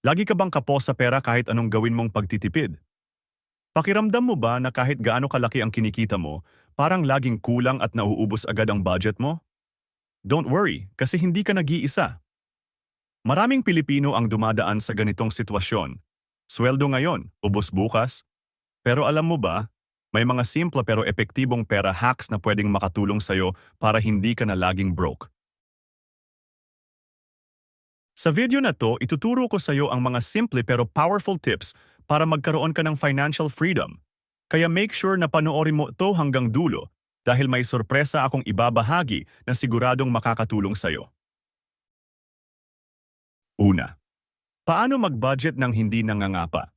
Lagi ka bang kapo sa pera kahit anong gawin mong pagtitipid? Pakiramdam mo ba na kahit gaano kalaki ang kinikita mo, parang laging kulang at nauubos agad ang budget mo? Don't worry, kasi hindi ka nag-iisa. Maraming Pilipino ang dumadaan sa ganitong sitwasyon. Sweldo ngayon, ubos bukas. Pero alam mo ba, may mga simple pero epektibong pera hacks na pwedeng makatulong sa'yo para hindi ka na laging broke. Sa video na to, ituturo ko sa iyo ang mga simple pero powerful tips para magkaroon ka ng financial freedom. Kaya make sure na panoorin mo ito hanggang dulo dahil may sorpresa akong ibabahagi na siguradong makakatulong sa iyo. Una, paano mag-budget ng hindi nangangapa?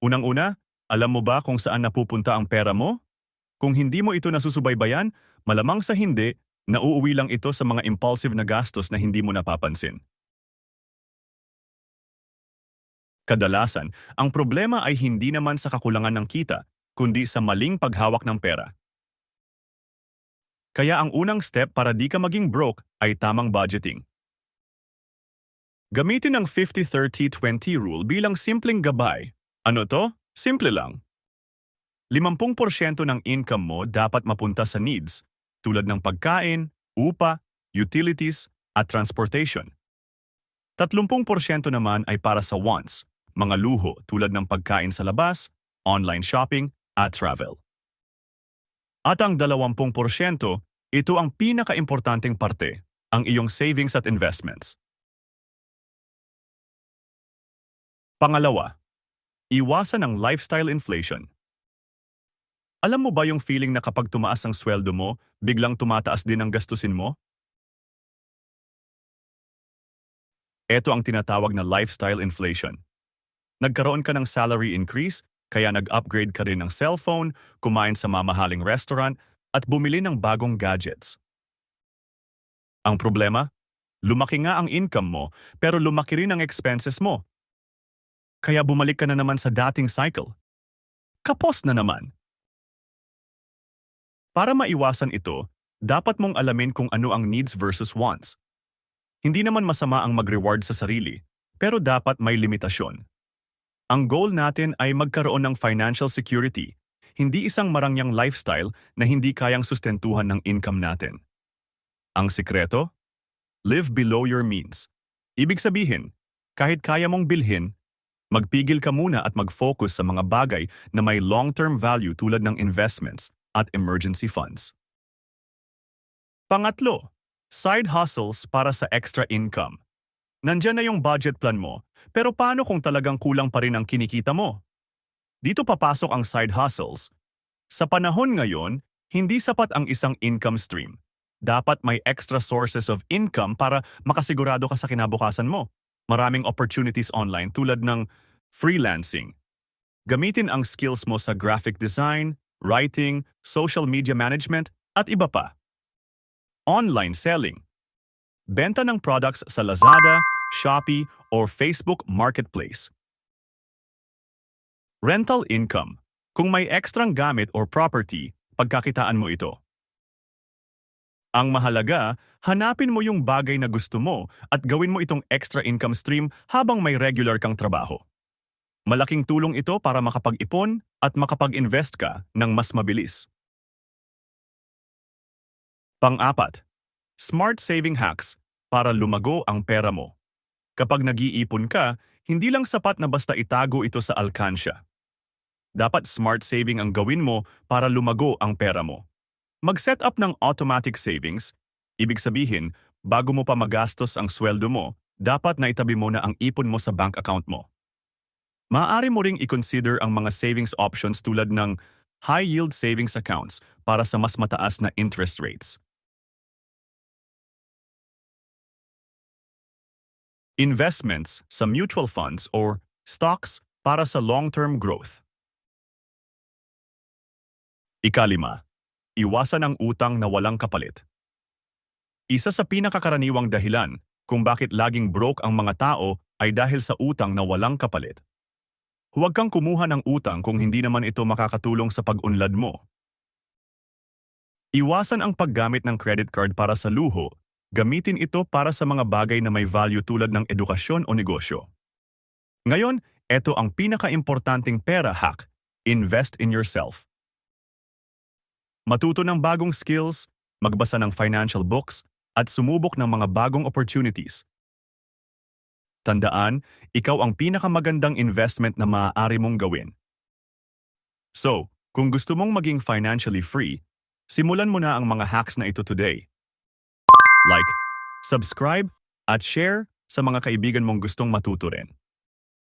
Unang-una, alam mo ba kung saan napupunta ang pera mo? Kung hindi mo ito nasusubaybayan, malamang sa hindi, nauuwi lang ito sa mga impulsive na gastos na hindi mo napapansin. Kadalasan, ang problema ay hindi naman sa kakulangan ng kita, kundi sa maling paghawak ng pera. Kaya ang unang step para di ka maging broke ay tamang budgeting. Gamitin ang 50-30-20 rule bilang simpleng gabay. Ano to? Simple lang. 50% ng income mo dapat mapunta sa needs, tulad ng pagkain, upa, utilities, at transportation. 30% naman ay para sa wants, mga luho tulad ng pagkain sa labas, online shopping, at travel. At ang 20%, ito ang pinaka-importanting parte, ang iyong savings at investments. Pangalawa, iwasan ang lifestyle inflation. Alam mo ba yung feeling na kapag tumaas ang sweldo mo, biglang tumataas din ang gastusin mo? Ito ang tinatawag na lifestyle inflation. Nagkaroon ka ng salary increase, kaya nag-upgrade ka rin ng cellphone, kumain sa mamahaling restaurant, at bumili ng bagong gadgets. Ang problema? Lumaki nga ang income mo, pero lumaki rin ang expenses mo. Kaya bumalik ka na naman sa dating cycle. Kapos na naman. Para maiwasan ito, dapat mong alamin kung ano ang needs versus wants. Hindi naman masama ang mag-reward sa sarili, pero dapat may limitasyon. Ang goal natin ay magkaroon ng financial security, hindi isang marangyang lifestyle na hindi kayang sustentuhan ng income natin. Ang sikreto? Live below your means. Ibig sabihin, kahit kaya mong bilhin, magpigil ka muna at mag-focus sa mga bagay na may long-term value tulad ng investments at emergency funds. Pangatlo, side hustles para sa extra income. Nandyan na yung budget plan mo, pero paano kung talagang kulang pa rin ang kinikita mo? Dito papasok ang side hustles. Sa panahon ngayon, hindi sapat ang isang income stream. Dapat may extra sources of income para makasigurado ka sa kinabukasan mo. Maraming opportunities online tulad ng freelancing. Gamitin ang skills mo sa graphic design, writing, social media management, at iba pa. Online selling. Benta ng products sa Lazada, Shopee, or Facebook Marketplace. Rental income. Kung may ekstrang gamit or property, pagkakitaan mo ito. Ang mahalaga, hanapin mo yung bagay na gusto mo at gawin mo itong extra income stream habang may regular kang trabaho. Malaking tulong ito para makapag-ipon at makapag-invest ka ng mas mabilis. Pang-apat, smart saving hacks para lumago ang pera mo. Kapag nag-iipon ka, hindi lang sapat na basta itago ito sa alkansya. Dapat smart saving ang gawin mo para lumago ang pera mo. Mag-set up ng automatic savings, ibig sabihin, bago mo pa magastos ang sweldo mo, dapat na itabi mo na ang ipon mo sa bank account mo. Maaari mo ring i-consider ang mga savings options tulad ng high-yield savings accounts para sa mas mataas na interest rates. Investments sa mutual funds or stocks para sa long-term growth. Ikalima, iwasan ang utang na walang kapalit. Isa sa pinakakaraniwang dahilan kung bakit laging broke ang mga tao ay dahil sa utang na walang kapalit. Huwag kang kumuha ng utang kung hindi naman ito makakatulong sa pag-unlad mo. Iwasan ang paggamit ng credit card para sa luho Gamitin ito para sa mga bagay na may value tulad ng edukasyon o negosyo. Ngayon, eto ang pinaka-importanting pera hack. Invest in yourself. Matuto ng bagong skills, magbasa ng financial books, at sumubok ng mga bagong opportunities. Tandaan, ikaw ang pinakamagandang investment na maaari mong gawin. So, kung gusto mong maging financially free, simulan mo na ang mga hacks na ito today. Like, subscribe, at share sa mga kaibigan mong gustong matuto rin.